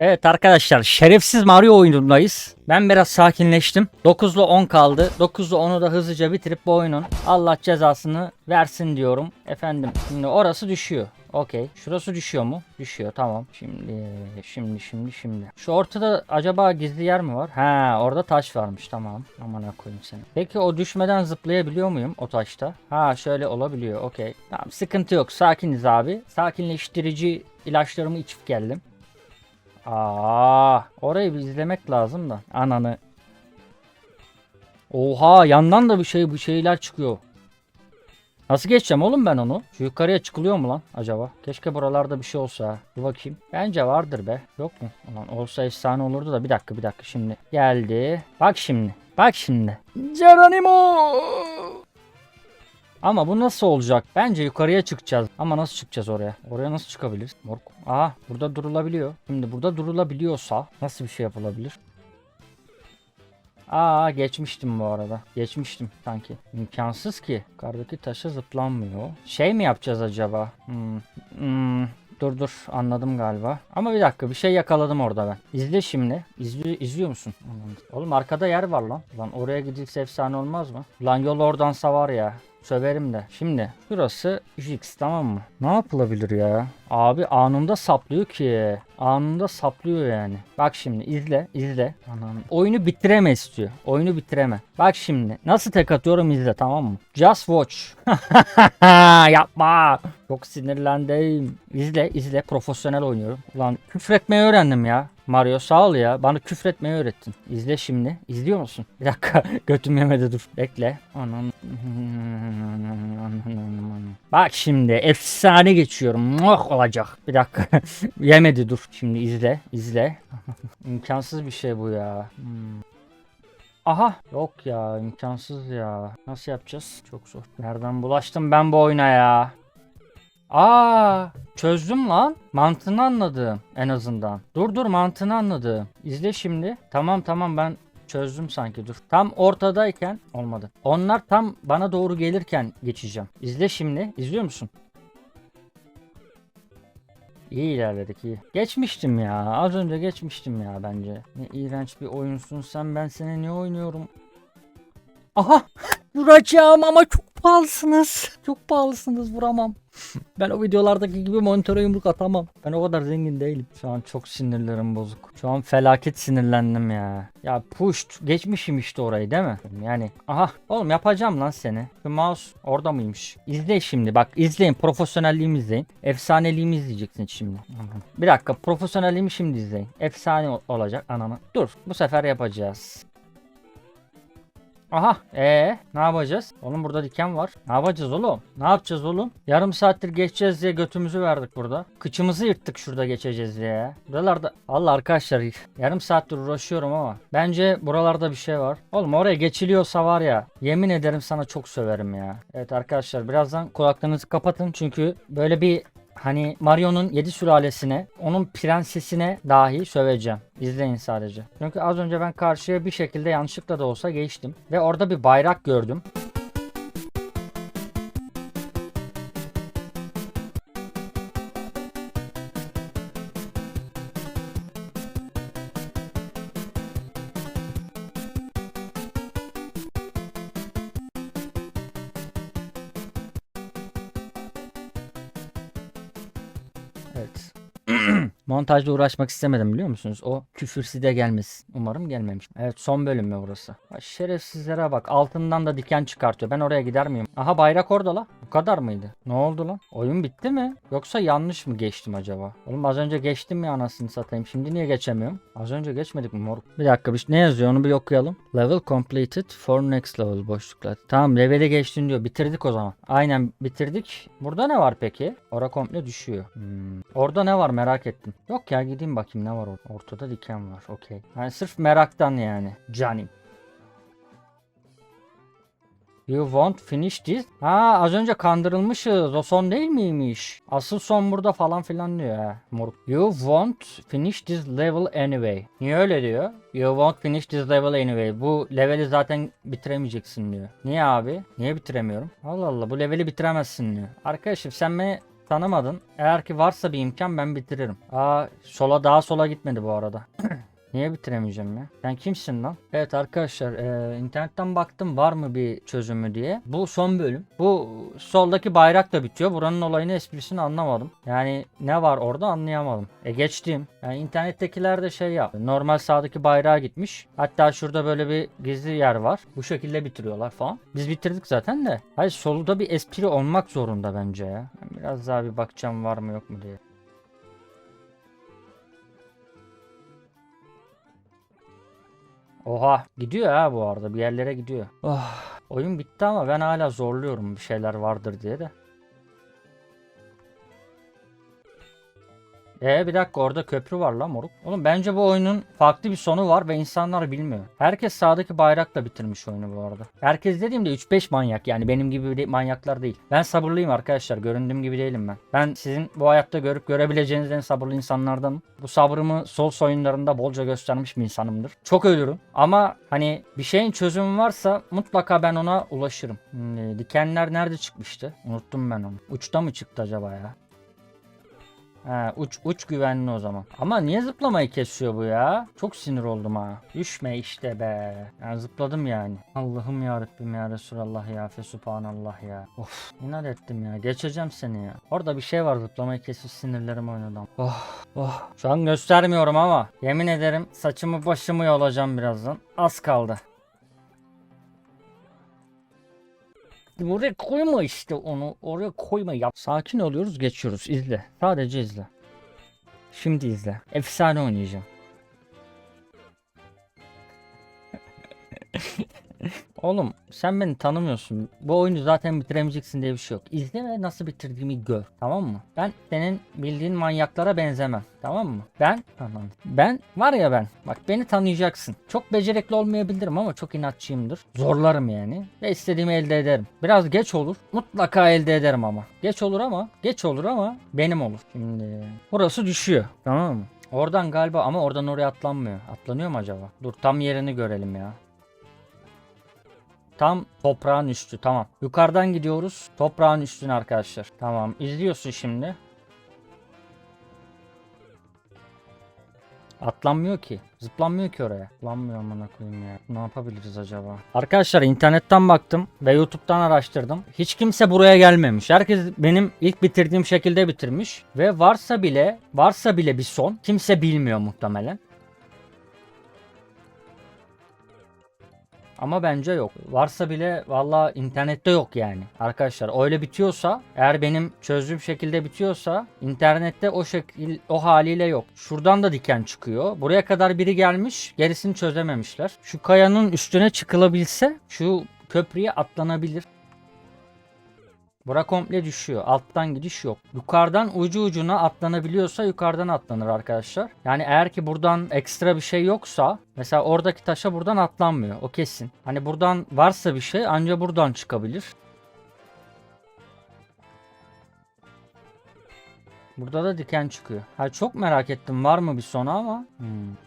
Evet arkadaşlar şerefsiz Mario oyunundayız. Ben biraz sakinleştim. 9 ile 10 kaldı. 9 ile 10'u da hızlıca bitirip bu oyunun Allah cezasını versin diyorum. Efendim şimdi orası düşüyor. Okey. Şurası düşüyor mu? Düşüyor tamam. Şimdi şimdi şimdi şimdi. Şu ortada acaba gizli yer mi var? Ha orada taş varmış tamam. Aman koyayım seni. Peki o düşmeden zıplayabiliyor muyum o taşta? Ha şöyle olabiliyor. Okey. Tamam sıkıntı yok. Sakiniz abi. Sakinleştirici ilaçlarımı içip geldim. Aa, orayı bir izlemek lazım da. Ananı. Oha, yandan da bir şey bir şeyler çıkıyor. Nasıl geçeceğim oğlum ben onu? Şu yukarıya çıkılıyor mu lan acaba? Keşke buralarda bir şey olsa. Bir bakayım. Bence vardır be. Yok mu? Ulan olsa efsane olurdu da bir dakika bir dakika şimdi. Geldi. Bak şimdi. Bak şimdi. Geronimo! Ama bu nasıl olacak? Bence yukarıya çıkacağız. Ama nasıl çıkacağız oraya? Oraya nasıl çıkabiliriz? Morg. Aa burada durulabiliyor. Şimdi burada durulabiliyorsa nasıl bir şey yapılabilir? Aa geçmiştim bu arada. Geçmiştim sanki. İmkansız ki. Yukarıdaki taşa zıplanmıyor. Şey mi yapacağız acaba? Hmm. Hmm. Dur dur anladım galiba. Ama bir dakika bir şey yakaladım orada ben. İzle şimdi. İzliyor, izliyor musun? Oğlum arkada yer var lan. Lan oraya gidilse efsane olmaz mı? Lan yol oradansa var ya. Söverim de. Şimdi şurası X tamam mı? Ne yapılabilir ya? Abi anında saplıyor ki. Anında saplıyor yani. Bak şimdi izle izle. Anam. Oyunu bitireme istiyor. Oyunu bitireme. Bak şimdi nasıl tek atıyorum izle tamam mı? Just watch. Yapma. Çok sinirlendim. İzle izle profesyonel oynuyorum. Ulan küfretmeyi öğrendim ya. Mario sağ ol ya. Bana küfretmeyi öğrettin. İzle şimdi. İzliyor musun? Bir dakika. Götüm yemedi dur. Bekle. Anam. Bak şimdi efsane geçiyorum. Muah olacak. Bir dakika. Yemedi dur. Şimdi izle. izle. İmkansız bir şey bu ya. Hmm. Aha. Yok ya imkansız ya. Nasıl yapacağız? Çok zor. Nereden bulaştım ben bu oyuna ya? Aa, çözdüm lan. Mantığını anladım en azından. Dur dur mantığını anladım. İzle şimdi. Tamam tamam ben çözdüm sanki dur. Tam ortadayken olmadı. Onlar tam bana doğru gelirken geçeceğim. İzle şimdi. İzliyor musun? İyi ilerledik iyi. Geçmiştim ya. Az önce geçmiştim ya bence. Ne iğrenç bir oyunsun sen. Ben seni ne oynuyorum? Aha! Vuracağım ama çok pahalısınız. Çok pahalısınız vuramam. ben o videolardaki gibi monitöre yumruk atamam. Ben o kadar zengin değilim. Şu an çok sinirlerim bozuk. Şu an felaket sinirlendim ya. Ya pushed. Geçmişim işte orayı değil mi? Yani aha oğlum yapacağım lan seni. Şu mouse orada mıymış? İzle şimdi bak izleyin. Profesyonelliğimi izleyin. Efsaneliğimi izleyeceksin şimdi. Bir dakika profesyonelliğimi şimdi izleyin. Efsane ol- olacak ananı. Dur bu sefer yapacağız. Aha ee ne yapacağız? Oğlum burada diken var. Ne yapacağız oğlum? Ne yapacağız oğlum? Yarım saattir geçeceğiz diye götümüzü verdik burada. Kıçımızı yırttık şurada geçeceğiz diye. Buralarda Allah arkadaşlar yarım saattir uğraşıyorum ama bence buralarda bir şey var. Oğlum oraya geçiliyorsa var ya yemin ederim sana çok söverim ya. Evet arkadaşlar birazdan kulaklarınızı kapatın çünkü böyle bir Hani Mario'nun 7 sülalesine, onun prensesine dahi söveceğim. İzleyin sadece. Çünkü az önce ben karşıya bir şekilde yanlışlıkla da olsa geçtim. Ve orada bir bayrak gördüm. Evet. Montajla uğraşmak istemedim biliyor musunuz? O küfür de gelmesin. Umarım gelmemiş. Evet son bölüm mü burası? Ha, şerefsizlere bak. Altından da diken çıkartıyor. Ben oraya gider miyim? Aha bayrak orada la. Bu kadar mıydı? Ne oldu lan? Oyun bitti mi? Yoksa yanlış mı geçtim acaba? Oğlum az önce geçtim ya anasını satayım. Şimdi niye geçemiyorum? Az önce geçmedik mi moruk? Bir dakika bir ne yazıyor onu bir okuyalım. Level completed for next level boşluklar. Tamam leveli geçtin diyor. Bitirdik o zaman. Aynen bitirdik. Burada ne var peki? Ora komple düşüyor. Hmm. Orada ne var merak ettim. Yok ya gideyim bakayım ne var orada. Ortada diken var. Okey. Yani sırf meraktan yani. Canim. You won't finish this. Ha az önce kandırılmışız. O son değil miymiş? Asıl son burada falan filan diyor ha. Moruk. You won't finish this level anyway. Niye öyle diyor? You won't finish this level anyway. Bu leveli zaten bitiremeyeceksin diyor. Niye abi? Niye bitiremiyorum? Allah Allah bu leveli bitiremezsin diyor. Arkadaşım sen beni tanımadın. Eğer ki varsa bir imkan ben bitiririm. Aa sola daha sola gitmedi bu arada. Niye bitiremeyeceğim ya? Sen kimsin lan? Evet arkadaşlar e, internetten baktım var mı bir çözümü diye. Bu son bölüm. Bu soldaki bayrak da bitiyor. Buranın olayını esprisini anlamadım. Yani ne var orada anlayamadım. E geçtim. Yani internettekiler de şey yap. Normal sağdaki bayrağa gitmiş. Hatta şurada böyle bir gizli yer var. Bu şekilde bitiriyorlar falan. Biz bitirdik zaten de. Hayır solda bir espri olmak zorunda bence ya. Biraz daha bir bakacağım var mı yok mu diye. Oha gidiyor ha bu arada bir yerlere gidiyor. Oh, oyun bitti ama ben hala zorluyorum bir şeyler vardır diye de. Ee bir dakika orada köprü var lan moruk. Oğlum bence bu oyunun farklı bir sonu var ve insanlar bilmiyor. Herkes sağdaki bayrakla bitirmiş oyunu bu arada. Herkes dediğimde 3-5 manyak yani benim gibi manyaklar değil. Ben sabırlıyım arkadaşlar göründüğüm gibi değilim ben. Ben sizin bu hayatta görüp görebileceğiniz en sabırlı insanlardanım. Bu sabrımı sol oyunlarında bolca göstermiş bir insanımdır. Çok ölürüm ama hani bir şeyin çözümü varsa mutlaka ben ona ulaşırım. Hmm, dikenler nerede çıkmıştı? Unuttum ben onu. Uçta mı çıktı acaba ya? He, uç uç güvenli o zaman. Ama niye zıplamayı kesiyor bu ya? Çok sinir oldum ha. Düşme işte be. Yani zıpladım yani. Allah'ım ya Rabbim ya Resulallah ya Fesubhanallah ya. Of inat ettim ya. Geçeceğim seni ya. Orada bir şey var zıplamayı kesiyor sinirlerim oynadım. Oh oh. Şu an göstermiyorum ama yemin ederim saçımı başımı yolacağım birazdan. Az kaldı. Oraya koyma işte onu. Oraya koyma yap. Sakin oluyoruz geçiyoruz. İzle. Sadece izle. Şimdi izle. Efsane oynayacağım. Oğlum sen beni tanımıyorsun. Bu oyunu zaten bitiremeyeceksin diye bir şey yok. İzle ve nasıl bitirdiğimi gör. Tamam mı? Ben senin bildiğin manyaklara benzemem. Tamam mı? Ben tamam. Ben var ya ben. Bak beni tanıyacaksın. Çok becerikli olmayabilirim ama çok inatçıyımdır. Zorlarım yani. Ve istediğimi elde ederim. Biraz geç olur. Mutlaka elde ederim ama. Geç olur ama. Geç olur ama benim olur. Şimdi burası düşüyor. Tamam mı? Oradan galiba ama oradan oraya atlanmıyor. Atlanıyor mu acaba? Dur tam yerini görelim ya. Tam toprağın üstü tamam. Yukarıdan gidiyoruz. Toprağın üstüne arkadaşlar. Tamam izliyorsun şimdi. Atlanmıyor ki. Zıplanmıyor ki oraya. Atlanmıyor amına koyayım ya. Ne yapabiliriz acaba? Arkadaşlar internetten baktım ve YouTube'dan araştırdım. Hiç kimse buraya gelmemiş. Herkes benim ilk bitirdiğim şekilde bitirmiş ve varsa bile varsa bile bir son kimse bilmiyor muhtemelen. Ama bence yok. Varsa bile valla internette yok yani. Arkadaşlar öyle bitiyorsa eğer benim çözdüğüm şekilde bitiyorsa internette o şekil o haliyle yok. Şuradan da diken çıkıyor. Buraya kadar biri gelmiş gerisini çözememişler. Şu kayanın üstüne çıkılabilse şu köprüye atlanabilir. Bura komple düşüyor. Alttan gidiş yok. Yukarıdan ucu ucuna atlanabiliyorsa yukarıdan atlanır arkadaşlar. Yani eğer ki buradan ekstra bir şey yoksa mesela oradaki taşa buradan atlanmıyor. O kesin. Hani buradan varsa bir şey ancak buradan çıkabilir. Burada da diken çıkıyor. Ha çok merak ettim var mı bir sonu ama. Hmm.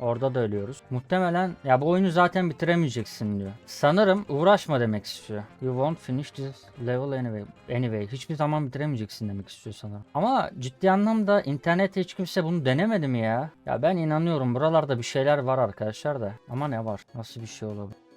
Orada da ölüyoruz. Muhtemelen ya bu oyunu zaten bitiremeyeceksin diyor. Sanırım uğraşma demek istiyor. You won't finish this level anyway. Anyway hiçbir zaman bitiremeyeceksin demek istiyor sanırım. Ama ciddi anlamda internette hiç kimse bunu denemedi mi ya? Ya ben inanıyorum buralarda bir şeyler var arkadaşlar da. Ama ne var? Nasıl bir şey olabilir?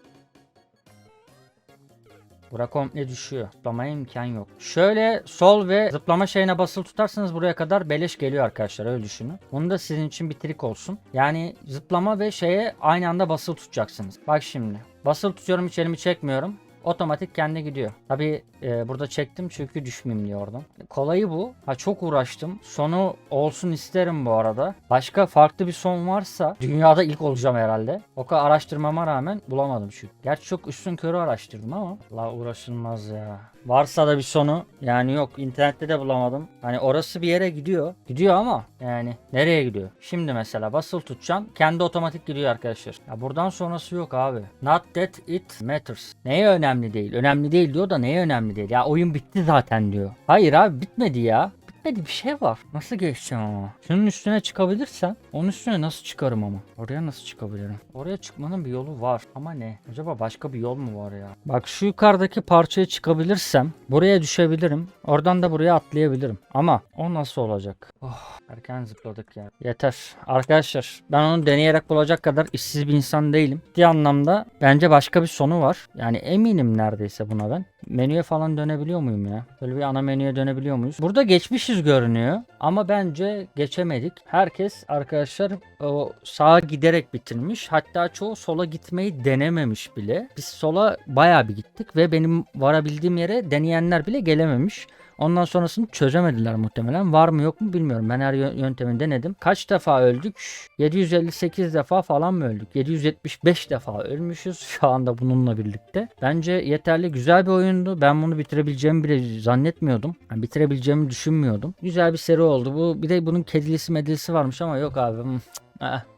Bura komple düşüyor. Zıplamaya imkan yok. Şöyle sol ve zıplama şeyine basılı tutarsanız buraya kadar beleş geliyor arkadaşlar öyle düşünün. Bunu da sizin için bir trik olsun. Yani zıplama ve şeye aynı anda basılı tutacaksınız. Bak şimdi. Basılı tutuyorum hiç elimi çekmiyorum. Otomatik kendi gidiyor. Tabi burada çektim çünkü düşmeyeyim diye oradan. Kolayı bu. Ha çok uğraştım. Sonu olsun isterim bu arada. Başka farklı bir son varsa dünyada ilk olacağım herhalde. O kadar araştırmama rağmen bulamadım çünkü. Gerçi çok üstün körü araştırdım ama la uğraşılmaz ya. Varsa da bir sonu yani yok internette de bulamadım. Hani orası bir yere gidiyor. Gidiyor ama yani nereye gidiyor? Şimdi mesela basılı tutacaksın kendi otomatik gidiyor arkadaşlar. Ya buradan sonrası yok abi. Not that it matters. Neye önemli değil? Önemli değil diyor da neye önemli değil? Ya oyun bitti zaten diyor. Hayır abi bitmedi ya. Bitmedi bir şey var. Nasıl geçeceğim ama? Şunun üstüne çıkabilirsem onun üstüne nasıl çıkarım ama? Oraya nasıl çıkabilirim? Oraya çıkmanın bir yolu var. Ama ne? Acaba başka bir yol mu var ya? Bak şu yukarıdaki parçaya çıkabilirsem buraya düşebilirim. Oradan da buraya atlayabilirim. Ama o nasıl olacak? Oh, erken zıpladık ya. Yeter. Arkadaşlar ben onu deneyerek bulacak kadar işsiz bir insan değilim. Bir anlamda bence başka bir sonu var. Yani eminim neredeyse buna ben. Menüye falan dönebiliyor muyum ya? Böyle bir ana menüye dönebiliyor muyuz? Burada geçmişiz görünüyor. Ama bence geçemedik. Herkes arkadaşlar o sağa giderek bitirmiş. Hatta çoğu sola gitmeyi denememiş bile. Biz sola bayağı bir gittik ve benim varabildiğim yere deneyenler bile gelememiş. Ondan sonrasını çözemediler muhtemelen. Var mı yok mu bilmiyorum. Ben her yö- yöntemini denedim. Kaç defa öldük? 758 defa falan mı öldük? 775 defa ölmüşüz şu anda bununla birlikte. Bence yeterli güzel bir oyundu. Ben bunu bitirebileceğimi bile zannetmiyordum. Yani bitirebileceğimi düşünmüyordum. Güzel bir seri oldu. Bu bir de bunun kedilisi medilisi varmış ama yok abi.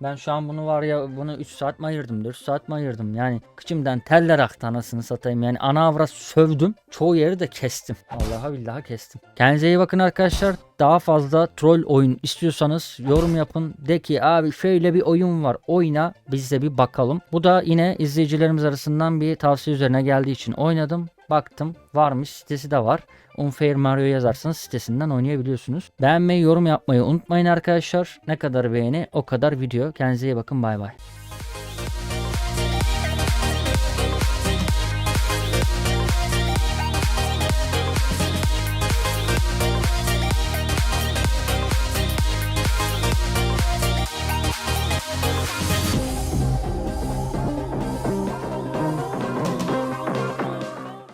Ben şu an bunu var ya bunu 3 saat mi ayırdım 4 saat mi ayırdım? Yani kıçımdan teller aktı anasını satayım. Yani ana avrat sövdüm çoğu yeri de kestim. Allah'a billahi kestim. Kendinize iyi bakın arkadaşlar. Daha fazla troll oyun istiyorsanız yorum yapın. De ki abi şöyle bir oyun var oyna biz de bir bakalım. Bu da yine izleyicilerimiz arasından bir tavsiye üzerine geldiği için oynadım baktım varmış sitesi de var Unfair Mario yazarsanız sitesinden oynayabiliyorsunuz. Beğenmeyi, yorum yapmayı unutmayın arkadaşlar. Ne kadar beğeni o kadar video. Kendinize iyi bakın bay bay.